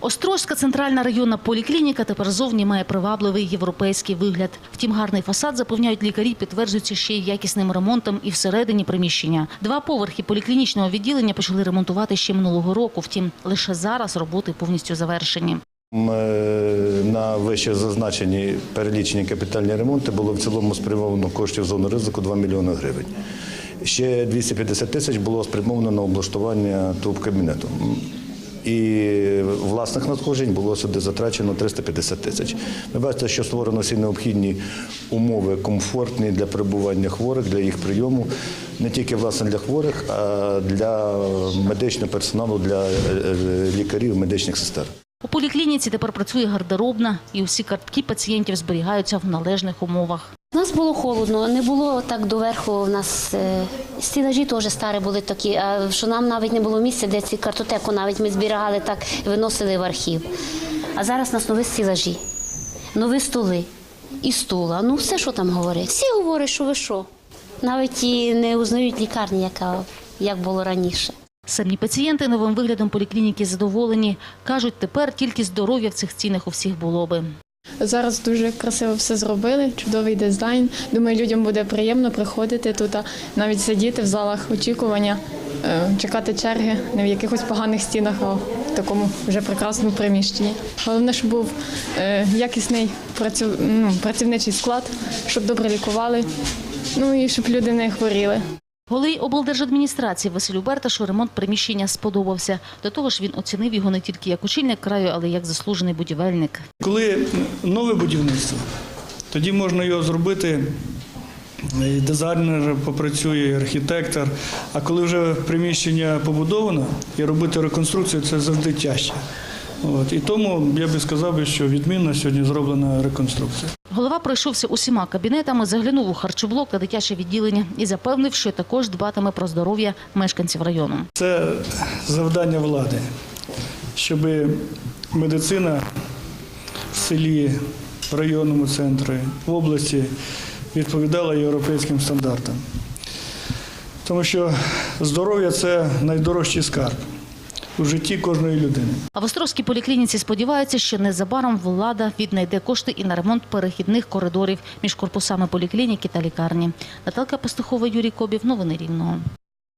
Острозька центральна районна поліклініка тепер зовні має привабливий європейський вигляд. Втім, гарний фасад, запевняють лікарі, підтверджується ще й якісним ремонтом і всередині приміщення. Два поверхи поліклінічного відділення почали ремонтувати ще минулого року. Втім, лише зараз роботи повністю завершені. Е, На вище зазначені перелічені капітальні ремонти було в цілому спрямовано коштів зону ризику 2 мільйони гривень. Ще 250 тисяч було спрямовано на облаштування туб кабінету. І власних надходжень було сюди затрачено 350 тисяч. Ви бачите, що створено всі необхідні умови комфортні для перебування хворих, для їх прийому, не тільки власне для хворих, а для медичного персоналу, для е, е, лікарів, медичних сестер. У поліклініці тепер працює гардеробна, і усі картки пацієнтів зберігаються в належних умовах. У нас було холодно, не було так доверху. У нас е, стілажі теж старі були такі, що нам навіть не було місця, де ці картотеку навіть ми зберігали так виносили в архів. А зараз у нас нові стілажі, нові столи і стула. Ну все, що там говорять. Всі говорять, що ви що. Навіть і не узнають лікарні, яка як було раніше. Самі пацієнти новим виглядом поліклініки задоволені. Кажуть, тепер тільки здоров'я в цих цінах у всіх було би. Зараз дуже красиво все зробили, чудовий дизайн. Думаю, людям буде приємно приходити тут, навіть сидіти в залах очікування, е, чекати черги не в якихось поганих стінах, а в такому вже прекрасному приміщенні. Головне, щоб був е, якісний ну, працівничий склад, щоб добре лікували, ну і щоб люди не хворіли. Голий облдержадміністрації Василю Берташу ремонт приміщення сподобався. До того ж, він оцінив його не тільки як очільник краю, але й як заслужений будівельник. Коли нове будівництво, тоді можна його зробити. і Дизайнер попрацює, і архітектор. А коли вже приміщення побудовано і робити реконструкцію, це завжди тяжче. От. І тому я би сказав, що відмінно сьогодні зроблена реконструкція. Голова пройшовся усіма кабінетами, заглянув у харчоблок та дитяче відділення і запевнив, що також дбатиме про здоров'я мешканців району. Це завдання влади, щоб медицина в селі, в районному центрі, в області відповідала європейським стандартам. Тому що здоров'я це найдорожчий скарб у житті кожної людини. А в Островській поліклініці сподіваються, що незабаром влада віднайде кошти і на ремонт перехідних коридорів між корпусами поліклініки та лікарні. Наталка Пастухова, Юрій Кобів. Новини Рівного.